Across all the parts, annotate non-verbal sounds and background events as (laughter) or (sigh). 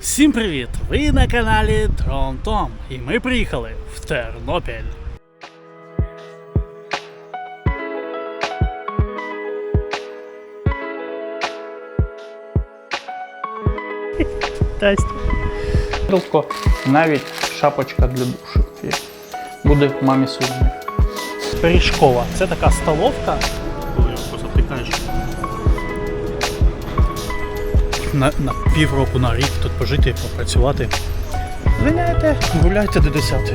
Всім привіт! Ви на каналі Трон Том і ми приїхали в Тернопіль. Тесть. Навіть шапочка для душу є. Буде мамі сувенір. Пиріжкова. Це така столовка. На, на півроку на рік тут пожити, попрацювати. Звиняйте, гуляйте до 10.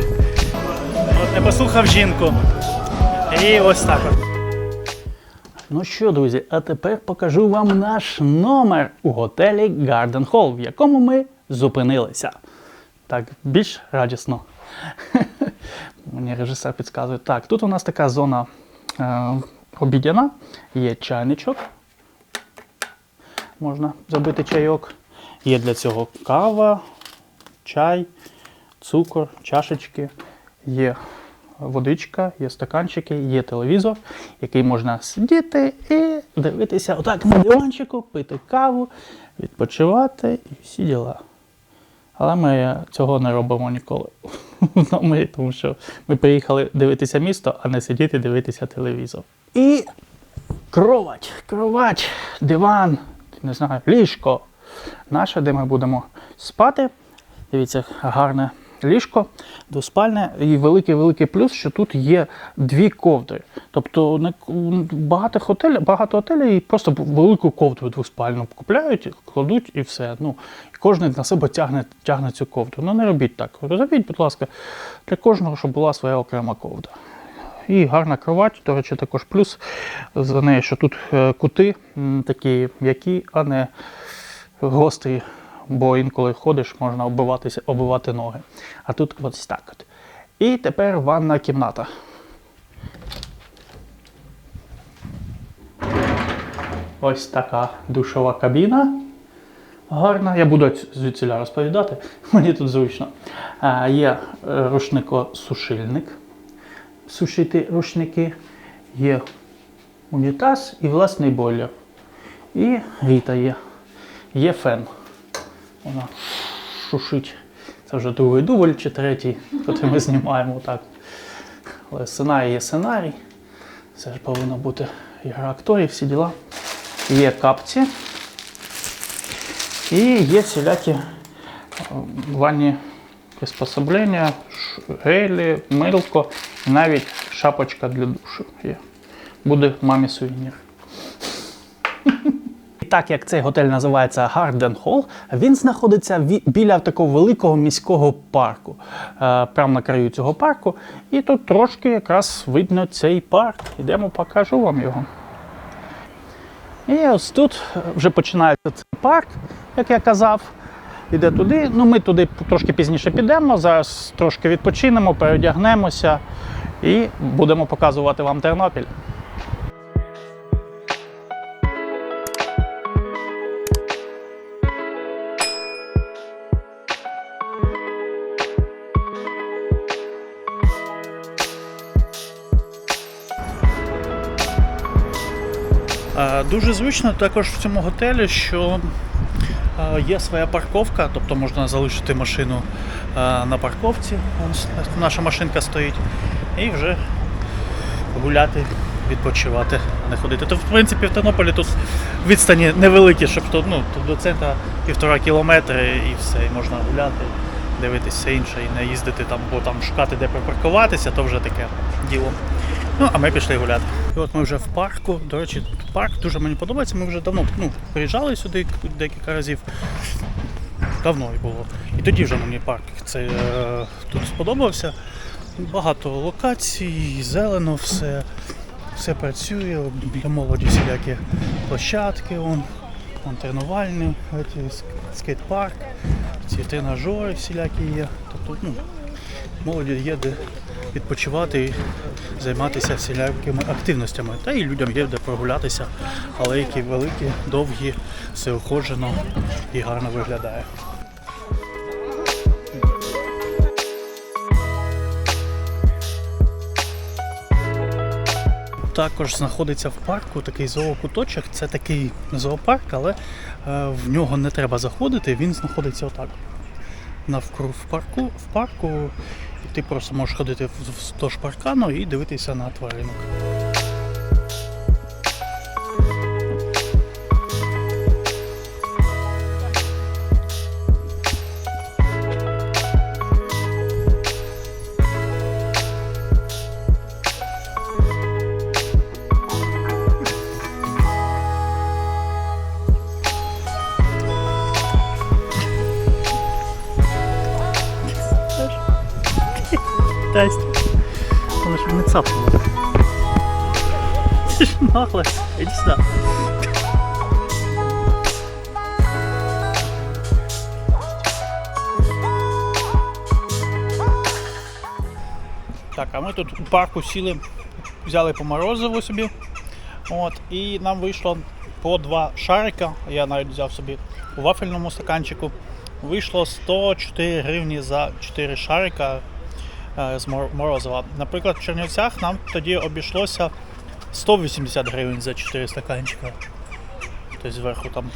От не послухав жінку. І ось так. Ну що, друзі, а тепер покажу вам наш номер у готелі Garden Hall, в якому ми зупинилися. Так, більш радісно. (laughs) Мені режисер підказує. Так, тут у нас така зона е, обідяна, є чайничок. Можна забити чайок. Є для цього кава, чай, цукор, чашечки, є водичка, є стаканчики, є телевізор, який можна сидіти і дивитися отак на диванчику, пити каву, відпочивати і всі діла. Але ми цього не робимо ніколи. (laughs) Ну, ми, тому що ми приїхали дивитися місто, а не сидіти дивитися телевізор. І кровать, кровать, диван, не знаю, ліжко. Наше, де ми будемо спати. Дивіться, гарне ліжко, двоспальне. І великий-великий плюс, що тут є дві ковдри. Тобто багато готелів, багато готелів просто велику ковдру двоспальну купляють, кладуть і все. Ну, кожен на себе тягне, тягне цю ковдру. Ну не робіть так. Розробіть, будь ласка, для кожного, щоб була своя окрема ковдра. І гарна кровать, до речі, також плюс за нею, що тут е, кути такі м'які, а не гострі, бо інколи ходиш, можна оббиватися, оббивати ноги. А тут ось так от. І тепер ванна кімната. Ось така душова кабіна. Гарна. Я буду звідсіля розповідати, (laughs) мені тут зручно. А, є е, рушникосушильник. Сушити рушники. Є унітаз і власний бойлер. І ріта є. Є фен. Вона шушить. Це вже другий дубль чи третій, який ми знімаємо так. Але сценарій є сценарій. Це ж повинно бути ігра акторів, всі діла. Є капці. І є всілякі е, ванні приспособлення, гелі, милко, навіть шапочка для душу є. Буде мамі сувенір. (laughs) І так як цей готель називається Garden Hall, він знаходиться біля такого великого міського парку, е, прямо на краю цього парку. І тут трошки якраз видно цей парк. Ідемо, покажу вам його. І ось тут вже починається цей парк, як я казав. Іде туди. Ну, ми туди трошки пізніше підемо. Зараз трошки відпочинемо, переодягнемося і будемо показувати вам Тернопіль. Е, Дуже зручно також в цьому готелі, що є своя парковка, тобто можна залишити машину е, на парковці. Наша машинка стоїть, і вже гуляти, відпочивати, не ходити. То в принципі в Тернополі тут відстані невеликі, щоб то, ну, тут до центру півтора кілометри і все, і можна гуляти, дивитися інше і не їздити там, бо там шукати, де припаркуватися, то вже таке діло. Ну, а ми пішли гуляти. І от ми вже в парку. До речі, парк дуже мені подобається. Ми вже давно ну, приїжджали сюди декілька разів. Давно і було. І тоді вже мені парк це, е, тут сподобався. Багато локацій, зелено, все, все працює. Для молоді всілякі площадки, вон, вон тренувальні, скейт-парк, ці тренажери всілякі є. Тобто, ну, молоді є де відпочивати займатися всілякими активностями. Та і людям є де прогулятися, але які великі, довгі, все оходжено і гарно виглядає. також знаходиться в парку такий зоокуточок. Це такий зоопарк, але е, в нього не треба заходити, він знаходиться отак. Навкруг в парку, в парку, ти просто можеш ходити вздовж паркану і дивитися на тваринок. Вона ж нахла. Іди сюди. Так, а ми тут у парку сіли, взяли по морозиву собі. От, і нам вийшло по два шарика. Я навіть взяв собі у вафельному стаканчику. Вийшло 104 гривні за 4 шарика з мор- морозива. Наприклад, в Чернівцях нам тоді обійшлося 180 гривень за 4 стаканчика. Тобто зверху там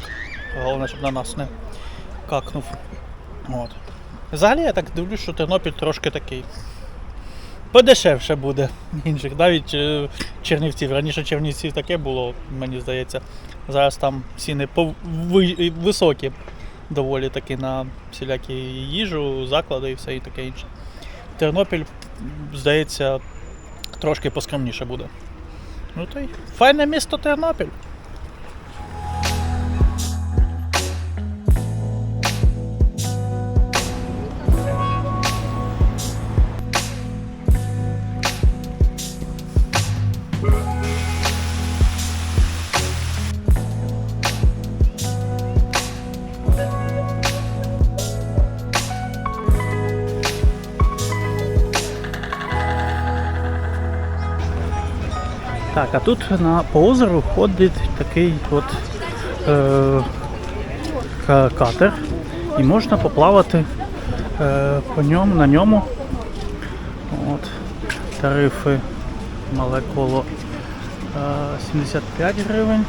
головне, щоб на нас не какнув. От. Взагалі я так дивлюсь, що Тернопіль трошки такий. Подешевше буде (laughs) інших. Навіть е, Чернівців. Раніше Чернівців таке було, мені здається. Зараз там ціни високі доволі таки на всілякі їжу, заклади і все і таке інше. Тернопіль, здається, трошки поскромніше буде. Ну то й файне місто Тернопіль. Так, а тут на, по озеру ходить такий от е, катер, і можна поплавати е, по ньому, на ньому. От, тарифи мале коло е, 75 гривень,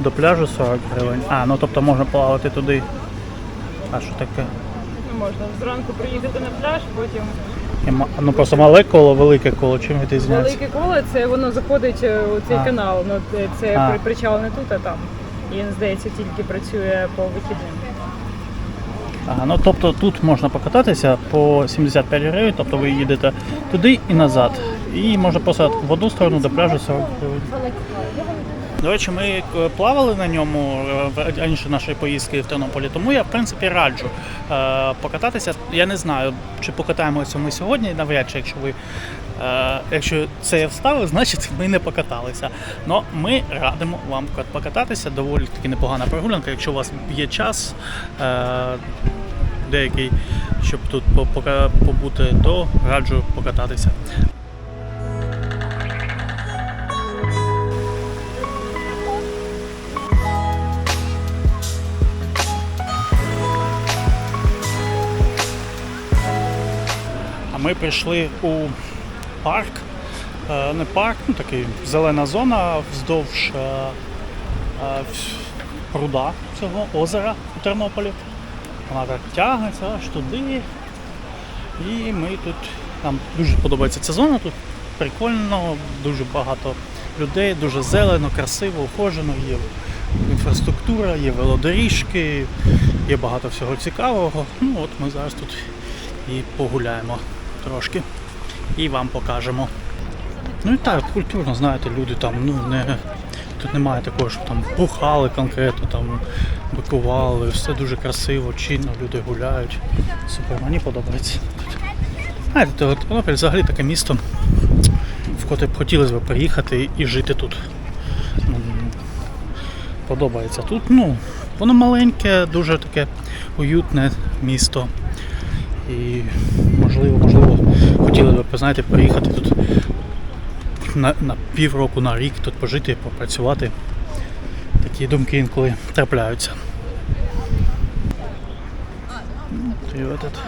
до пляжу 40 гривень. А, ну тобто можна плавати туди. А що таке? Можна зранку приїхати на пляж, потім Ну просто мале коло, велике коло, чим відрізняється? велике коло, це воно заходить е, у цей А. канал. Ну це- це А. при- причал не тут, а там. І він, здається, тільки працює по вихідним. Ага, ну тобто тут можна покататися по 75 гривень, тобто ви їдете туди і назад. І можна просто в одну сторону до пляжу 40 гривень. До речі, ми е, плавали на ньому е, раніше нашої поїздки в Тернополі, тому я в принципі раджу е, покататися. Я не знаю, чи покатаємося ми сьогодні, навряд чи, якщо ви. Якщо це я вставив, (laughs) значить ми не покаталися. Но ми радимо вам покататися. Доволі таки непогана прогулянка. Якщо у вас є час деякий, щоб тут побути, то раджу покататися. Ми прийшли у парк. Е, Не парк, ну такий зелена зона вздовж е, е, пруда цього озера у Тернополі. Вона так тягнеться аж туди. І ми тут. Нам дуже подобається ця зона, тут прикольно, дуже багато людей, дуже зелено, красиво, ухожено, є інфраструктура, є велодоріжки, є багато всього цікавого. Ну от ми зараз тут і погуляємо трошки і вам покажемо. Ну і так, культурно, знаєте, люди там, ну не. Тут немає такого, що там бухали конкретно, там бикували, все дуже красиво, чинно, люди гуляють. Супер, мені подобається. Знаєте, Тернопіль взагалі таке місто, в котре б хотілося б приїхати і жити тут. Подобається тут. Ну, воно маленьке, дуже таке уютне місто. І можливо, можливо, хотіли б, знаєте, приїхати тут на, на півроку, на рік тут пожити, попрацювати. Такі думки інколи трапляються. І этот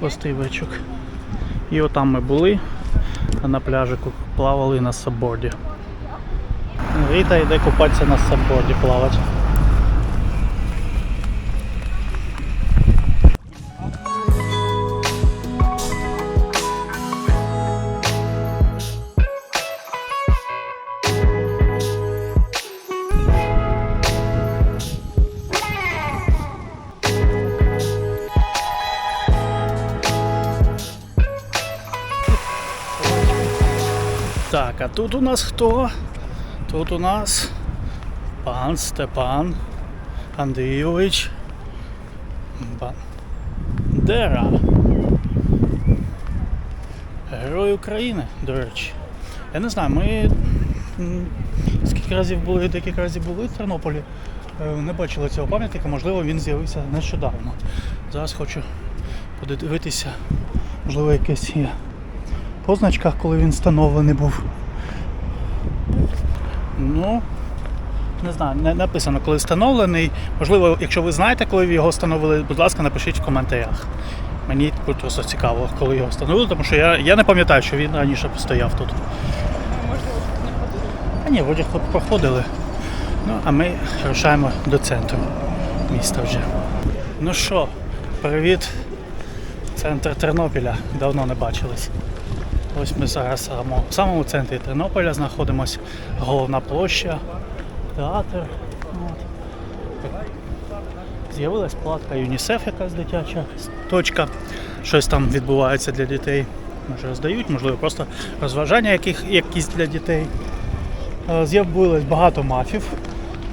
острівечок. І отам ми були на пляжику, плавали на саборді. Ріта йде купатися на сабборді плавати. Тут у нас хто? Тут у нас пан Степан Андрійович Бандера. Герой України, до речі. Я не знаю, ми скільки разів були, декілька разів були в Тернополі. е, Не бачили цього пам'ятника, можливо, він з'явився нещодавно. Зараз хочу подивитися, можливо, якесь є позначках, коли він встановлений був. Ну, не знаю, не написано, коли встановлений. Можливо, якщо ви знаєте, коли його встановили, будь ласка, напишіть в коментарях. Мені просто цікаво, коли його встановили, тому що я, я не пам'ятаю, що він раніше стояв тут. Можливо, не ходили. А ні, вроді проходили. Ну, а ми рушаємо до центру міста вже. Ну що, привіт, центр Тернопіля. Давно не бачились. Ось ми зараз в самому центрі Тернополя знаходимося. Головна площа, театр. З'явилась платка ЮНІСЕФ, якась дитяча точка. Щось там відбувається для дітей. Може роздають, можливо, просто розважання яких, якісь для дітей. Е, З'явилось багато мафів.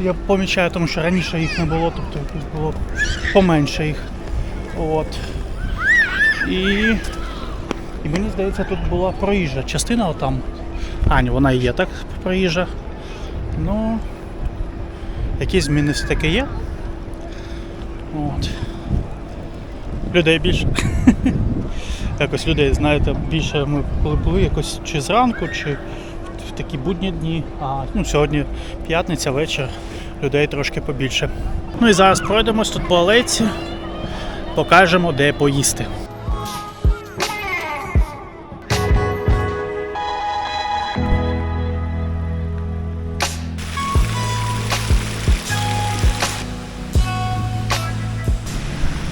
Я помічаю, тому що раніше їх не було, тобто було поменше їх. От. І, і мені здається, тут була проїжджа частина отам. А, вона і є так проїжджа. Ну, якісь зміни все-таки є. От. Людей більше. (laughs) Якось людей, знаєте, більше ми коли були якось чи зранку, чи в такі будні дні. А ну, сьогодні п'ятниця, вечір, людей трошки побільше. Ну і зараз пройдемось тут по алейці, покажемо, де поїсти.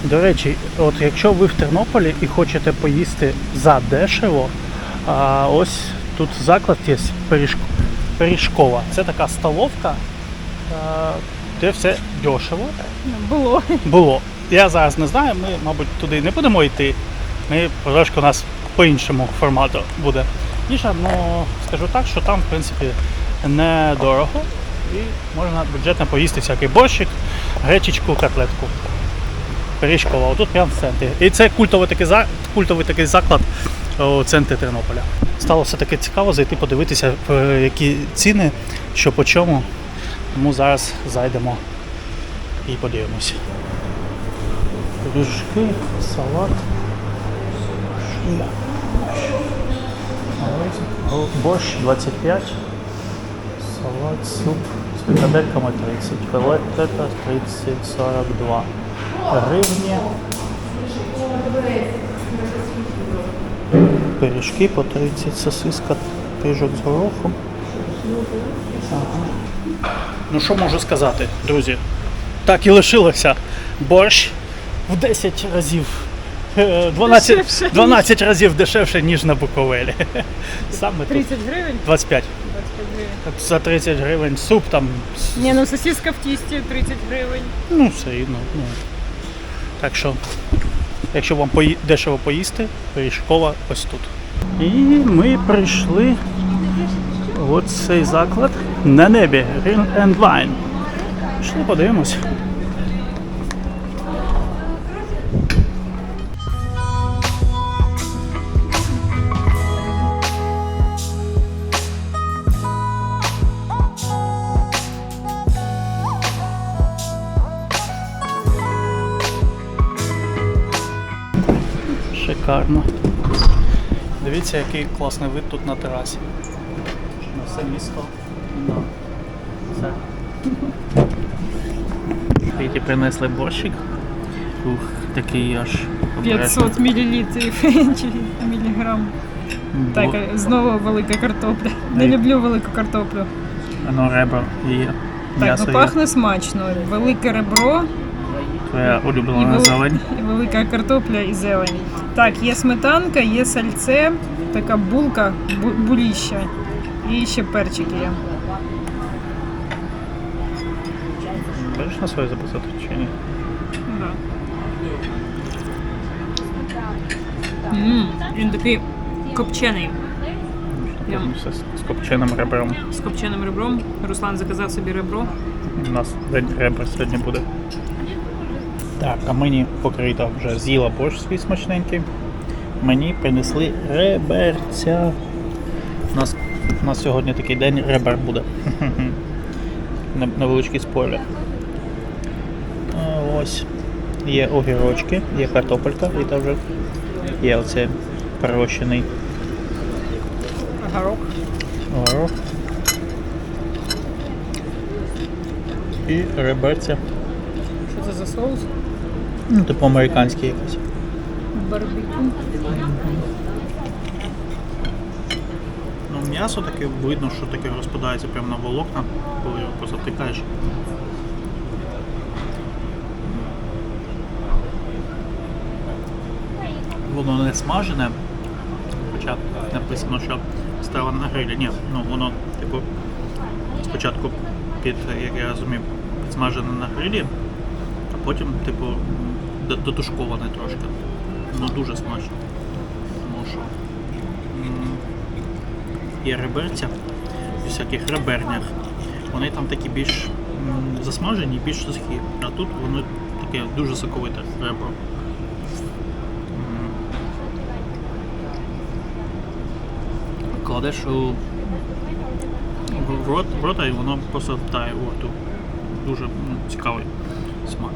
До речі, от якщо ви в Тернополі і хочете поїсти за дешево, а ось тут заклад є пиріжкова. Це така столовка, а, де все дешево Було. було. Я зараз не знаю, ми, мабуть, туди не будемо йти. Ми трошки у нас по іншому формату буде їжа, але скажу так, що там, в принципі, недорого і можна бюджетно поїсти всякий борщик, гречечку, котлетку. Пиріжкова, отут прямо в центрі. І це культовий такий, культовий такий заклад у центрі Тернополя. Стало все таки цікаво зайти подивитися, які ціни, що по чому. Тому зараз зайдемо і подивимося. Пиріжки, салат. Борщ 25. Салат, суп з фрикадельками 30. Филетета 30, 42 гривні. Пиріжки по 30, сосиска, пиріжок з горохом. Ага. Ну що можу сказати, друзі? Так і лишилося. Борщ в 10 разів. е, 12, 12 разів дешевше, ніж на Буковелі. Саме тут 30 гривень? 25. 25 гривень. За 30 гривень суп там, Ні, ну сосиска в тісті 30 гривень. ну все рівно. Ну. Так що, якщо вам пої... дешево поїсти, пиріжкова ось тут. І ми прийшли в цей заклад на небі Grill and Wine. Пішли подивимось. Шикарно. Дивіться, який класний вид тут на терасі. На все місто. На все. Віті принесли борщик. Ух, такий аж 500 мілілітрів (laughs) чи міліграм. Бо- Так, знову велика картопля. Не люблю велику картоплю. Ну, ребра є. Так, М'ясо ну пахне смачно. Велике ребро Твоя улюблена вели- зелень. і велика картопля і зелень. Так, є сметанка, є сальце, така булка, бу- буліща. І ще перчик є. Будеш на своє записати чи ні? Да. М, Він такий копчений. Все з копченим ребром. З копченим ребром. Руслан заказав собі ребро. У нас день ребра сьогодні буде. Так, а мені покрита вже з'їла борщ свій смачненький. Мені принесли реберця. У нас, у нас сьогодні такий день ребер буде. (laughs) Не- Невеличкий спойлер. Ось. Є огірочки, є картопелька і там вже є оцей пророщений Горох. горох. І реберця. Що це за соус? Ну, типу американський якийсь. Барбекю. Ну, м'ясо таке видно, що таке розпадається прямо на волокна, коли його позатикаєш. Воно не смажене, хоча написано, що стало на грилі. Ні, ну воно, типу, спочатку під, як я розумію, підсмажене на грилі, а потім, типу, дотушковане трошки. Ну дуже смачно. Тому що є реберця у всяких ребернях. Вони там такі більш засмажені, більш сухі. А тут воно таке дуже соковите ребро. Кладеш у в рот, в рота і воно просто тає у рту. Дуже цікавий смак.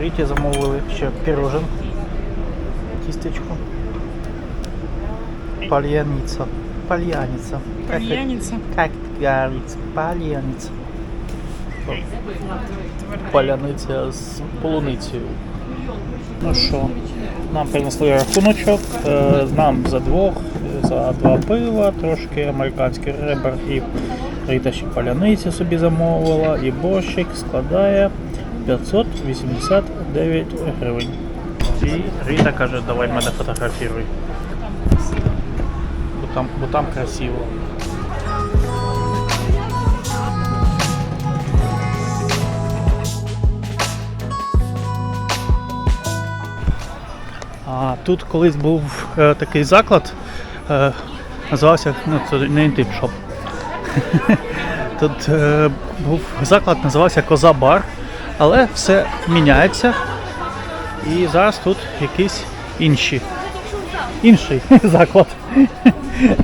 Ріті замовили ще пірожен. Тістечко. Пальяниця. Пальяниця. Пальяниця. Как говорится, пальяниця. Паляниця з полуницею. Ну що, нам принесли рахуночок, е, нам за двох, за два пива, трошки американський ребер і Рита ще паляниці собі замовила, і борщик складає 589 гривень. І Рита каже, давай мене фотографіруй. Бо там, бо там красиво. А тут колись був е, такий заклад, е, називався, ну це не інтим шоп. (laughs) Тут е, був заклад, називався Коза Бар, але все міняється. І зараз тут якийсь інші. Інший (laughs) заклад.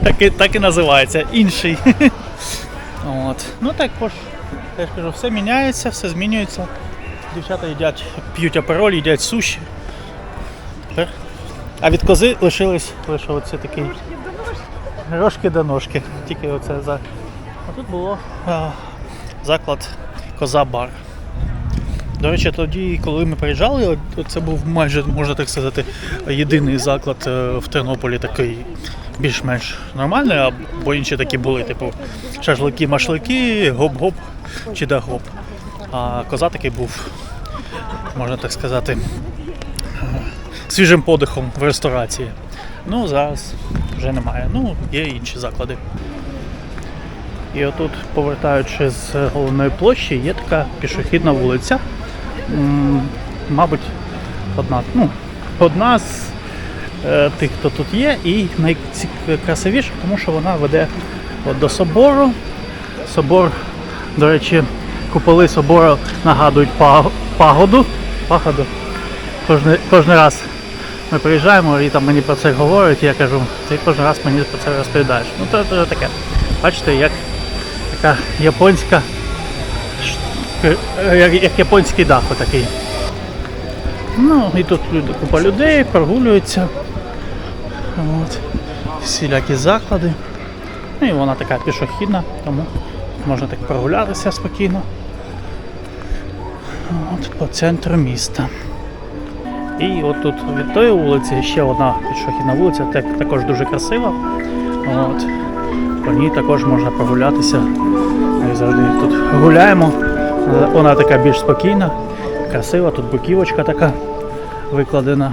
так, і, так і називається. Інший. (laughs) От. Ну також, я ж кажу, все міняється, все змінюється. Дівчата їдять, п'ють апероль, їдять суші. Тепер. А від кози лишились лише оце такий рожки до ножки. Тільки оце за. А тут було а, заклад Коза Бар. До речі, тоді, коли ми приїжджали, це був майже, можна так сказати, єдиний заклад е, в Тернополі такий більш-менш нормальний, а бо інші такі були, типу шашлики, машлики, гоп-гоп чи да гоп. А коза такий був, можна так сказати, свіжим подихом в ресторації. Ну, зараз вже немає. Ну, є інші заклади. І отут, повертаючи з головної площі, є така пішохідна вулиця. Мабуть, одна, ну, одна з е, тих, хто тут є, і найкрасивіша, тому що вона веде от до собору. Собор, до речі, куполи собору нагадують пагоду. Пагоду. Кожний, кожен раз ми приїжджаємо і там мені про це говорять, і я кажу, ти кожен раз мені про це розповідаєш. Ну то, то таке. Бачите, як така японська, як, як японський дах отакий. Ну, і тут люди, купа людей, прогулюються. От. Всілякі заклади. Ну і вона така пішохідна, тому можна так прогулятися спокійно. От, по центру міста. І от тут від тої вулиці ще одна пішохідна вулиця, так- також дуже красива. От. По ній також можна прогулятися. Ми завжди тут гуляємо. Е, Вона така більш спокійна, красива, тут буківочка така викладена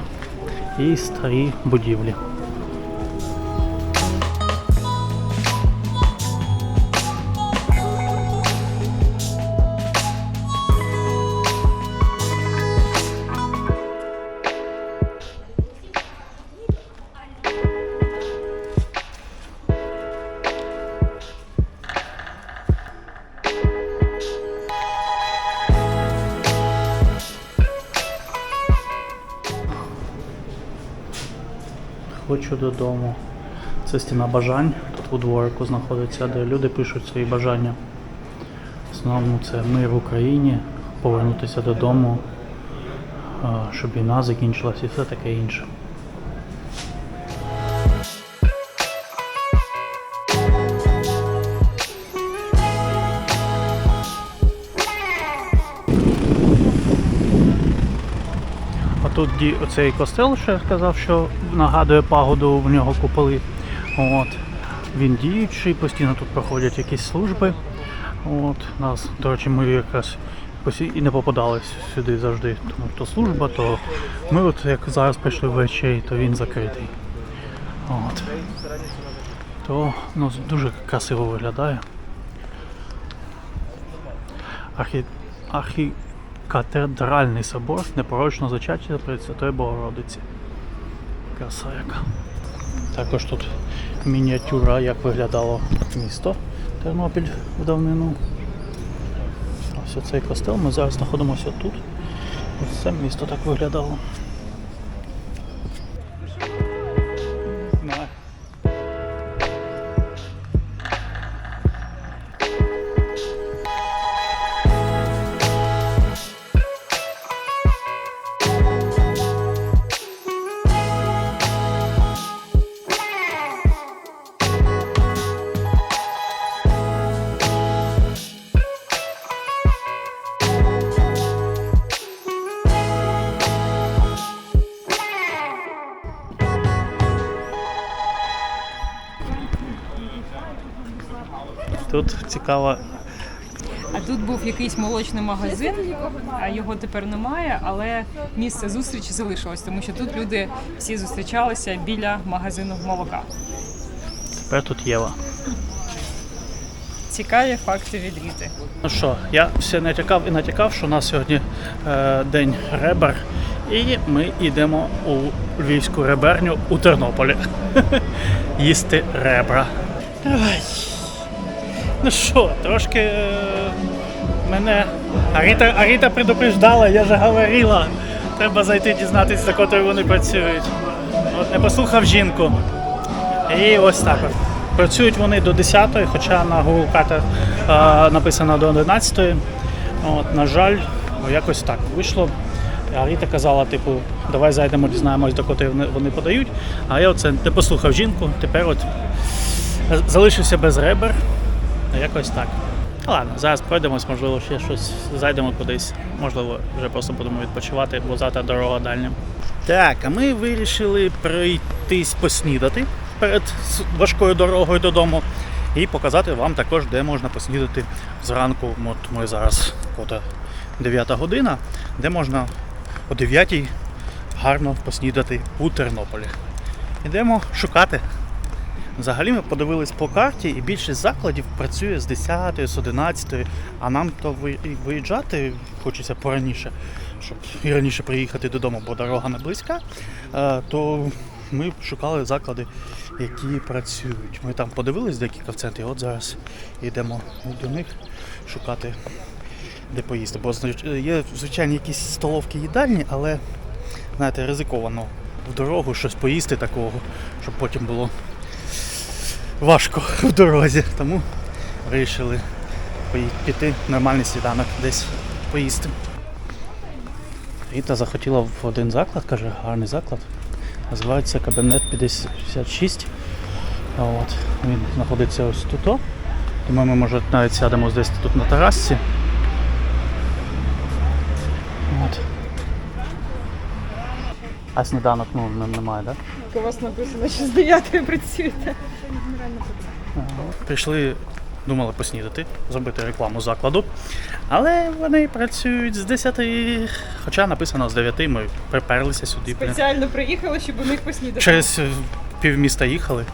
і старі будівлі. Хочу додому. Це стіна бажань. Тут у дворику знаходиться, де люди пишуть свої бажання. В основному це мир в Україні, повернутися додому, щоб війна закінчилась і все таке інше. Тут оцей костел, що я сказав, що нагадує пагоду, в нього куполи. От. Він діючий, постійно тут проходять якісь служби. От. Нас, до речі, ми якраз і не попадали сюди завжди. Тому то служба, то ми от як зараз прийшли ввечері, то він закритий. От. То ну, дуже красиво виглядає. Архі... Архікатедральний собор непорочно зачаття Пресвятої Богородиці. Краса яка. Також тут мініатюра, як виглядало місто Тернопіль в давнину. Ось цей костел. Ми зараз знаходимося тут. Ось це місто так виглядало. Тут цікаво, А тут був якийсь молочний магазин, а його тепер немає, але місце зустрічі залишилось, тому що тут люди всі зустрічалися біля магазину молока. тепер тут Єва. Цікаві факти від Ріти. Ну що, я все натякав і натякав, що у нас сьогодні е, день ребер, і ми йдемо у львівську реберню у Тернополі. (laughs) Їсти ребра. Ай. Ну що, трошки е, мене. Аріта, Аріта предупреждала, я же говорила. Треба зайти дізнатися, за котрою вони працюють. От не послухав жінку. І ось так от. Працюють вони до 10 хоча на Google е, написано до 11 От, на жаль, якось так вийшло. А Ріта казала, типу, давай зайдемо, дізнаємось, до котрої вони подають. А я оце не послухав жінку, тепер от залишився без ребер. Якось так. Ну, Ладно, зараз пройдемось, можливо, ще щось зайдемо кудись. Можливо, вже просто будемо відпочивати, бо завтра дорога дальня. Так, а ми вирішили пройтись поснідати перед важкою дорогою додому і показати вам також, де можна поснідати зранку. От ми зараз кота 9 година, де можна о 9 гарно поснідати у Тернополі. Йдемо шукати. Взагалі ми подивились по карті, і більшість закладів працює з 10, з 11, а нам то виїжджати хочеться пораніше, щоб і раніше приїхати додому, бо дорога не близька. Е, То ми шукали заклади, які працюють. Ми там подивились декілька в центрі, от зараз йдемо до них шукати, де поїсти. Бо є, звичайно, якісь столовки їдальні, але знаєте, ризиковано в дорогу щось поїсти такого, щоб потім було важко (laughs) в дорозі. Тому вирішили піти нормальний сніданок десь поїсти. Ріта захотіла в один заклад, каже, гарний заклад. Називається Кабінет 56. От, він знаходиться ось тут. Тому ми, може, навіть сядемо десь тут на терасці. От. А сніданок ну, немає, так? У вас написано, що з 9 працюєте. Прийшли, думали поснідати, зробити рекламу закладу. Але вони працюють з 10, хоча написано з 9, ми приперлися сюди. Спеціально приїхали, щоб у них поснідати. Через півміста їхали.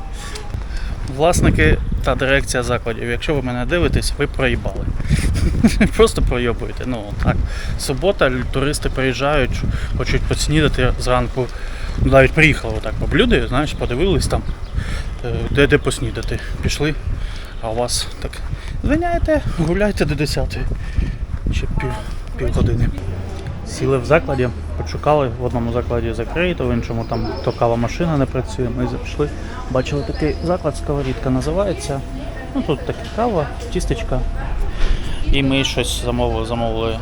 Власники та дирекція закладів, якщо ви мене дивитесь, ви проїбали. (laughs) Просто пройобуєте. Ну так. Субота, туристи приїжджають, хочуть поснідати зранку. Навіть приїхали отак по блюди, знаєш, подивились там, е, де де поснідати. Пішли, а у вас так. Звиняйте, гуляйте до 10. Ще пів, півгодини. Сіли в закладі, почукали, в одному закладі закрито, в іншому там то кава машина не працює. Ми зайшли, бачили такий заклад, сковорідка називається. Ну тут така кава, тістечка. І ми щось замовили, замовили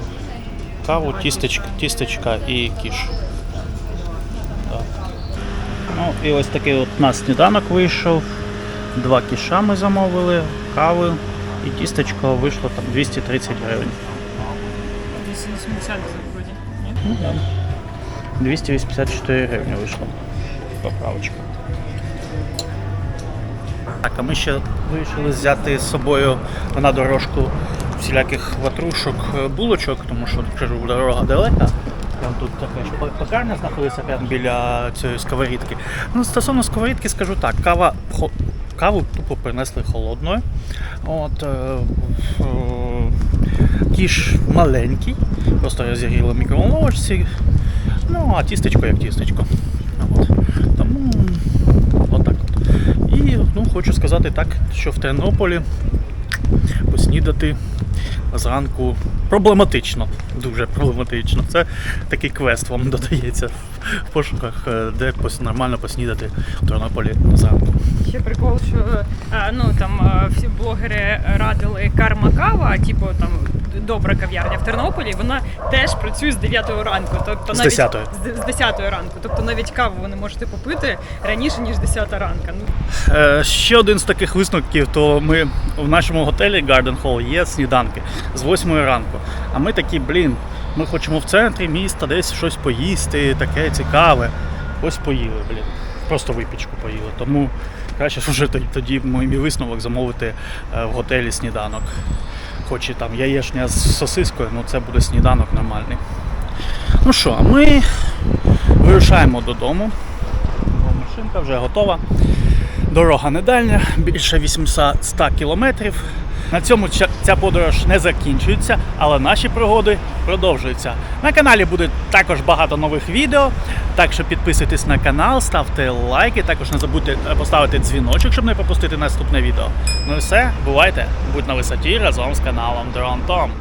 каву, тістечка, тістечка і кіш. Ну і ось такий от у нас сніданок вийшов. Два кіша ми замовили, кави і тістечко вийшло там 230 гривень. 280 вроді. Ні? Ну, да. 284 гривні вийшло. Поправочка. Так, а ми ще вирішили взяти з собою на дорожку всіляких ватрушок, е, булочок, тому що кажу, дорога далека. Прям тут така пекарня знаходиться прямо біля цієї сковорідки. Ну, стосовно сковорідки, скажу так, кава каву тупо принесли холодною. От, е, е, кіш маленький, просто розігріли в мікроволновочці. Ну, а тістечко як тістечко. От. Тому отак от. І ну, хочу сказати так, що в Тернополі поснідати зранку проблематично, дуже проблематично. Це такий квест вам (laughs) додається в пошуках, е, де нормально поснідати в Тернополі зранку. Ще прикол, що е, ну там е, всі блогери радили карма кава, типу там добра кав'ярня в Тернополі. Вона теж працює з 9 ранку. Тобто З 10-ї. з, з 10 ранку. Тобто навіть каву ви не можете попити раніше ніж 10 ранка. Ну Е, Ще один з таких висновків, то ми в нашому готелі Garden Hall є сніданки з 8 ранку. А ми такі, блін, ми хочемо в центрі міста десь щось поїсти, таке цікаве. Ось поїли, блін. Просто випічку поїли. Тому краще вже тоді- мій висновок замовити е, в готелі сніданок. Хоч і там яєшня з сосискою, ну це буде сніданок нормальний. Ну що, а ми вирушаємо додому. Машинка вже готова. Дорога недальня, більше 800 кілометрів. На цьому ця- подорож не закінчується, але наші пригоди продовжуються. На каналі буде також багато нових відео. Так що підписуйтесь на канал, ставте лайки, також не забудьте поставити дзвіночок, щоб не пропустити наступне відео. Ну і все, бувайте, будь на висоті разом з каналом Дрон Том.